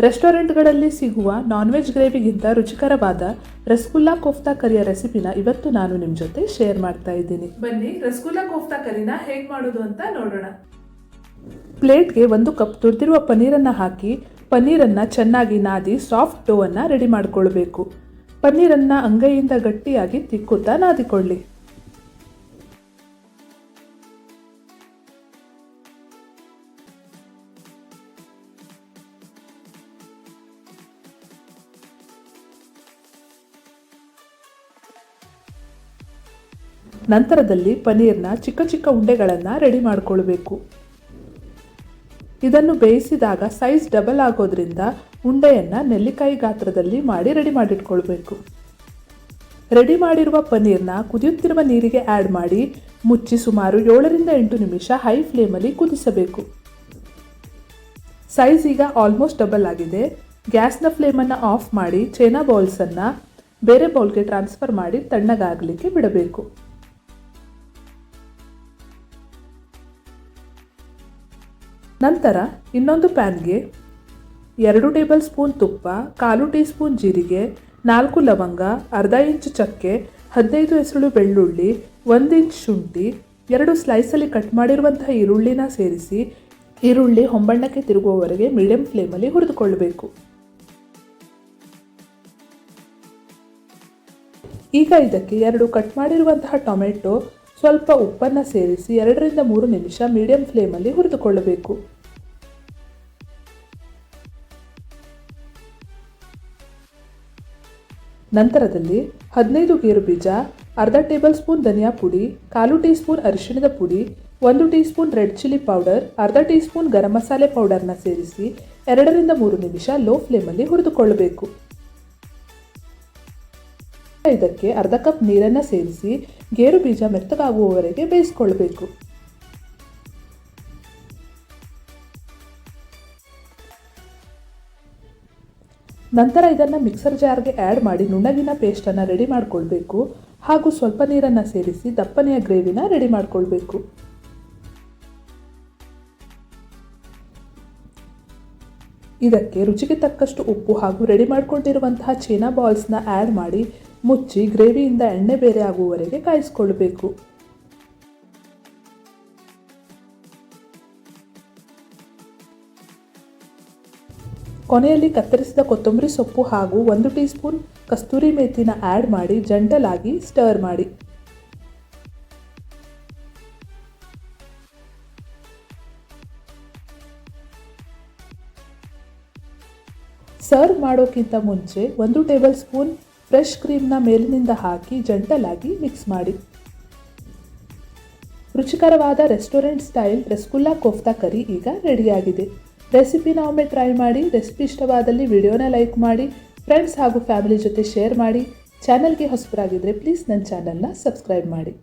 ರೆಸ್ಟೋರೆಂಟ್ಗಳಲ್ಲಿ ಸಿಗುವ non veg ಗ್ರೇವಿಗಿಂತ ರುಚಿಕರವಾದ ರಸಗುಲ್ಲಾ ಕೋಫ್ತಾ ಕರಿಯ ರೆಸಿಪಿನ ಇವತ್ತು ನಾನು ನಿಮ್ಮ ಜೊತೆ ಶೇರ್ ಮಾಡ್ತಾ ಇದ್ದೀನಿ. ಬನ್ನಿ ರಸಗುಲ್ಲಾ ಕೋಫ್ತಾ ಕರಿನ ಹೇಗೆ ಮಾಡೋದು ಅಂತ ನೋಡೋಣ. ಪ್ಲೇಟ್ಗೆ ಒಂದು ಕಪ್ ತುರಿದಿರುವ ಪನ್ನೀರನ್ನು ಹಾಕಿ ಪನ್ನೀರನ್ನು ಚೆನ್ನಾಗಿ ನಾದಿ ಸಾಫ್ಟ್ ಡೋವನ್ನು ರೆಡಿ ಮಾಡಿಕೊಳ್ಬೇಕು. ಪನ್ನೀರನ್ನು ಅಂಗೈಯಿಂದ ಗಟ್ಟಿಯಾಗಿ ತಿಕ್ಕುತ್ತಾ ನಾದಿಕೊಳ್ಳಿ. ನಂತರದಲ್ಲಿ ಪನೀರ್ನ ಚಿಕ್ಕ ಚಿಕ್ಕ ಉಂಡೆಗಳನ್ನು ರೆಡಿ ಮಾಡಿಕೊಳ್ಬೇಕು. ಇದನ್ನು ಬೇಯಿಸಿದಾಗ ಸೈಜ್ ಡಬಲ್ ಆಗೋದ್ರಿಂದ ಉಂಡೆಯನ್ನು ನೆಲ್ಲಿಕಾಯಿ ಗಾತ್ರದಲ್ಲಿ ಮಾಡಿ ರೆಡಿ ಮಾಡಿಟ್ಕೊಳ್ಬೇಕು. ರೆಡಿ ಮಾಡಿರುವ ಪನೀರ್ನ ಕುದಿಯುತ್ತಿರುವ ನೀರಿಗೆ ಆ್ಯಡ್ ಮಾಡಿ ಮುಚ್ಚಿ ಸುಮಾರು ಏಳರಿಂದ ಎಂಟು ನಿಮಿಷ ಹೈ ಫ್ಲೇಮಲ್ಲಿ ಕುದಿಸಬೇಕು. ಸೈಜ್ ಈಗ ಆಲ್ಮೋಸ್ಟ್ ಡಬಲ್ ಆಗಿದೆ. ಗ್ಯಾಸ್ನ ಫ್ಲೇಮನ್ನು ಆಫ್ ಮಾಡಿ ಚೇನಾ ಬೌಲ್ಸನ್ನು ಬೇರೆ ಬೌಲ್ಗೆ ಟ್ರಾನ್ಸ್ಫರ್ ಮಾಡಿ ತಣ್ಣಗಾಗಲಿಕ್ಕೆ ಬಿಡಬೇಕು. ನಂತರ ಇನ್ನೊಂದು ಪ್ಯಾನ್ಗೆ ಎರಡು ಟೇಬಲ್ ಸ್ಪೂನ್ ತುಪ್ಪ, ಕಾಲು ಟೀ ಸ್ಪೂನ್ ಜೀರಿಗೆ, ನಾಲ್ಕು ಲವಂಗ, ಅರ್ಧ ಇಂಚ್ ಚಕ್ಕೆ, ಹದಿನೈದು ಹೆಸರು ಬೆಳ್ಳುಳ್ಳಿ, ಒಂದು ಇಂಚ್ ಶುಂಠಿ, ಎರಡು ಸ್ಲೈಸಲ್ಲಿ ಕಟ್ ಮಾಡಿರುವಂತಹ ಈರುಳ್ಳಿನ ಸೇರಿಸಿ ಈರುಳ್ಳಿ ಹೊಂಬಣ್ಣಕ್ಕೆ ತಿರುಗುವವರೆಗೆ ಮೀಡಿಯಂ ಫ್ಲೇಮಲ್ಲಿ ಹುರಿದುಕೊಳ್ಳಬೇಕು. ಈಗ ಇದಕ್ಕೆ ಎರಡು ಕಟ್ ಮಾಡಿರುವಂತಹ ಟೊಮೆಟೊ ಸ್ವಲ್ಪ ಉಪ್ಪನ್ನು ಸೇರಿಸಿ ಎರಡರಿಂದ ಮೂರು ನಿಮಿಷ ಮೀಡಿಯಂ ಫ್ಲೇಮಲ್ಲಿ ಹುರಿದುಕೊಳ್ಳಬೇಕು. ನಂತರದಲ್ಲಿ ಹದಿನೈದು ಗೇರು ಬೀಜ, ಅರ್ಧ ಟೇಬಲ್ ಸ್ಪೂನ್ ಧನಿಯಾ ಪುಡಿ, ಕಾಲು ಟೀ ಸ್ಪೂನ್ ಅರಿಶಿಣದ ಪುಡಿ, ಒಂದು tea spoon red chilli powder, ಅರ್ಧ ಟೀ ಸ್ಪೂನ್ ಗರಂ ಮಸಾಲೆ ಪೌಡರ್ನ ಸೇರಿಸಿ ಎರಡರಿಂದ ಮೂರು ನಿಮಿಷ ಲೋ ಫ್ಲೇಮಲ್ಲಿ ಹುರಿದುಕೊಳ್ಳಬೇಕು. ಇದಕ್ಕೆ ಅರ್ಧ ಕಪ್ ನೀರನ್ನು ಸೇರಿಸಿ ಗೇರು ಬೀಜ ಮೆತ್ತಗಾಗುವವರೆಗೆ ಬೇಯಿಸ್ಕೊಳ್ಬೇಕು. ನಂತರ ಇದನ್ನು ಮಿಕ್ಸರ್ ಜಾರ್ಗೆ ಆ್ಯಡ್ ಮಾಡಿ ನುಣ್ಣಗಿನ ಪೇಸ್ಟನ್ನು ರೆಡಿ ಮಾಡಿಕೊಳ್ಬೇಕು ಹಾಗೂ ಸ್ವಲ್ಪ ನೀರನ್ನು ಸೇರಿಸಿ ದಪ್ಪನೆಯ ಗ್ರೇವಿನ ರೆಡಿ ಮಾಡಿಕೊಳ್ಬೇಕು. ಇದಕ್ಕೆ ರುಚಿಗೆ ತಕ್ಕಷ್ಟು ಉಪ್ಪು ಹಾಗೂ ರೆಡಿ ಮಾಡಿಕೊಂಡಿರುವಂತಹ ಚೀನಾ ಬಾಲ್ಸ್ನ ಆ್ಯಡ್ ಮಾಡಿ ಮುಚ್ಚಿ ಗ್ರೇವಿಯಿಂದ ಎಣ್ಣೆ ಬೇರೆ ಆಗುವವರೆಗೆ ಕಾಯಿಸ್ಕೊಳ್ಬೇಕು ಕೊನೆಯಲ್ಲಿ ಕತ್ತರಿಸಿದ ಕೊತ್ತಂಬರಿ ಸೊಪ್ಪು ಹಾಗೂ ಒಂದು ಟೀ ಸ್ಪೂನ್ ಕಸ್ತೂರಿ ಮೇಥಿನ ಆ್ಯಡ್ ಮಾಡಿ ಜಂಟಲಾಗಿ ಸ್ಟರ್ ಮಾಡಿ. ಸರ್ವ್ ಮಾಡೋಕ್ಕಿಂತ ಮುಂಚೆ ಒಂದು ಟೇಬಲ್ ಸ್ಪೂನ್ ಫ್ರೆಶ್ ಕ್ರೀಮ್ನ ಮೇಲಿನಿಂದ ಹಾಕಿ ಜಂಟಲಾಗಿ ಮಿಕ್ಸ್ ಮಾಡಿ. ರುಚಿಕರವಾದ restaurant style rasgulla kofta curry ಈಗ ರೆಡಿಯಾಗಿದೆ. ರೆಸಿಪಿನ ಒಮ್ಮೆ ಟ್ರೈ ಮಾಡಿ, ರೆಸಿಪಿ ಇಷ್ಟವಾದಲ್ಲಿ ವಿಡಿಯೋನ ಲೈಕ್ ಮಾಡಿ, ಫ್ರೆಂಡ್ಸ್ ಹಾಗೂ ಫ್ಯಾಮಿಲಿ ಜೊತೆ ಶೇರ್ ಮಾಡಿ. ಚಾನಲ್ಗೆ ಹೊಸಬರಾಗಿದ್ದರೆ ಪ್ಲೀಸ್ ನನ್ನ ಚಾನಲ್ನ ಸಬ್ಸ್ಕ್ರೈಬ್ ಮಾಡಿ.